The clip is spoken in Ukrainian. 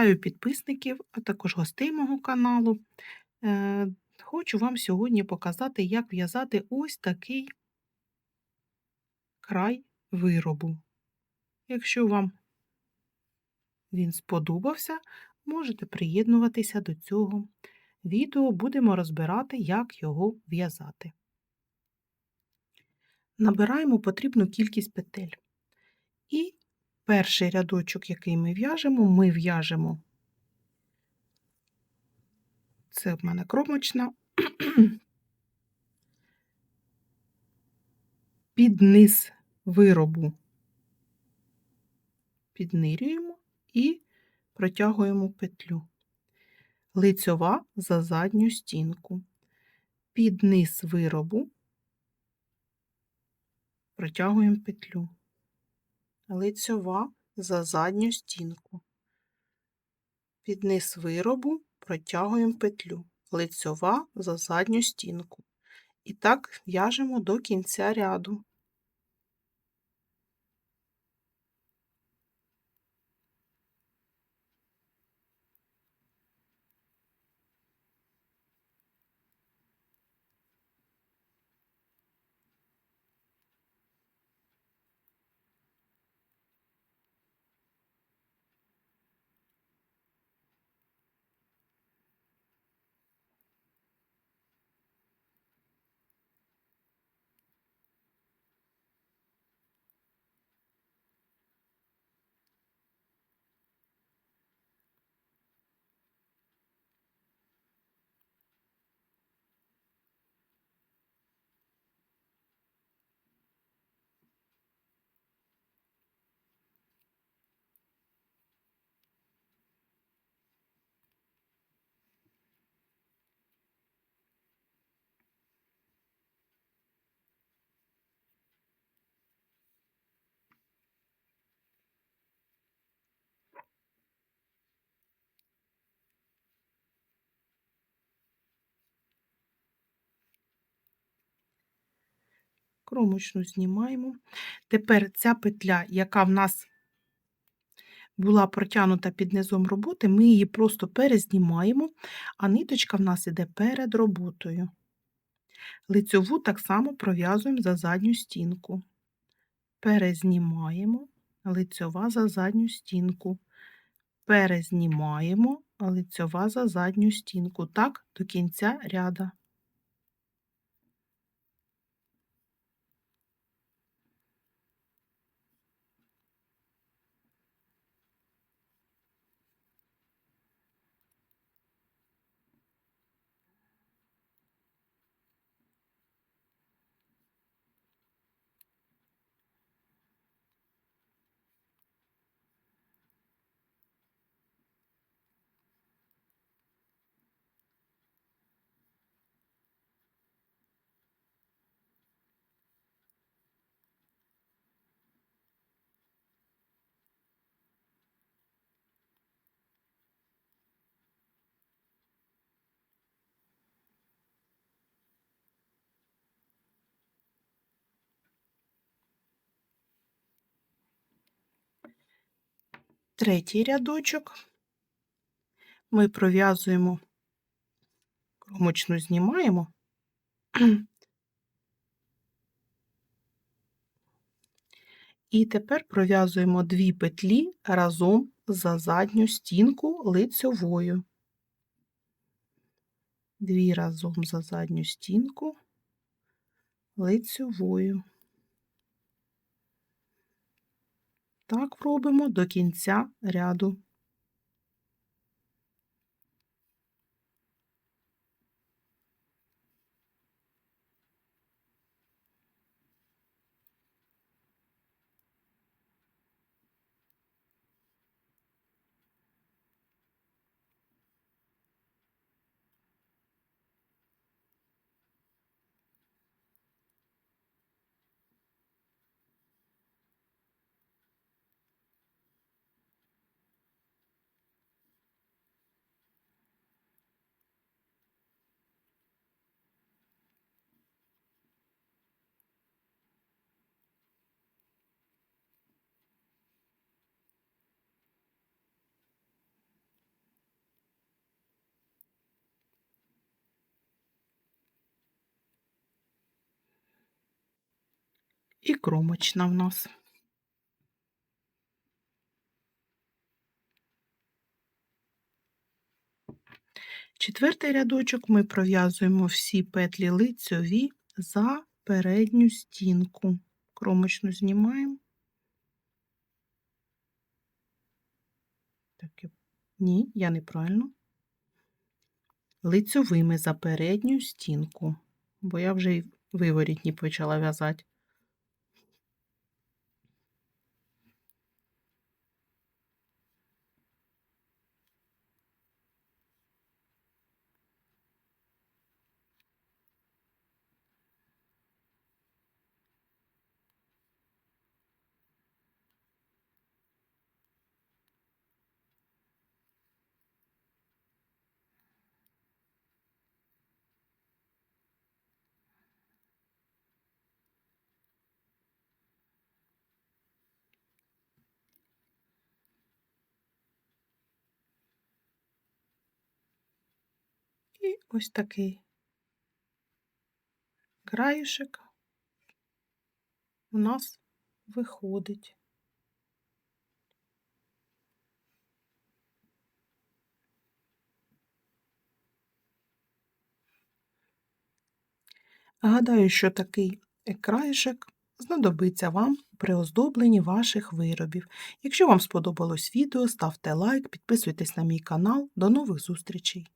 Вітаю підписників, а також гостей мого каналу. Е, Хочу вам сьогодні показати, як в'язати ось такий край виробу. Якщо вам він сподобався, можете приєднуватися до цього відео, будемо розбирати, як його в'язати. Набираємо потрібну кількість петель. І перший рядочок, який ми в'яжемо, ми в'яжемо. Це в мене кромочна. Під низ виробу піднирюємо і протягуємо петлю. Лицьова за задню стінку. Під низ виробу протягуємо петлю. Лицьова за задню стінку. Під низ виробу протягуємо петлю. Лицьова за задню стінку. І так в'яжемо до кінця ряду. Кромочну знімаємо. Тепер ця петля, яка в нас була протягнута під низом роботи, ми її просто перезнімаємо, а ниточка в нас іде перед роботою. Лицьову так само пров'язуємо за задню стінку. Перезнімаємо лицьова за задню стінку. Перезнімаємо лицьова за задню стінку. Так, до кінця ряда. Третій рядочок ми пров'язуємо, кромочну знімаємо, і тепер пров'язуємо дві петлі разом за задню стінку лицьовою. Дві разом за задню стінку лицьовою. Так робимо до кінця ряду. І кромочна в нас. Четвертий рядочок ми пров'язуємо всі петлі лицьові за передню стінку. Кромочну знімаємо. Так, ні, я неправильно. Лицьовими за передню стінку, бо я вже й виворітні почала в'язати. І ось такий краєшек у нас виходить. Гадаю, що такий краєшек знадобиться вам при оздобленні ваших виробів. Якщо вам сподобалось відео, ставте лайк, підписуйтесь на мій канал. До нових зустрічей!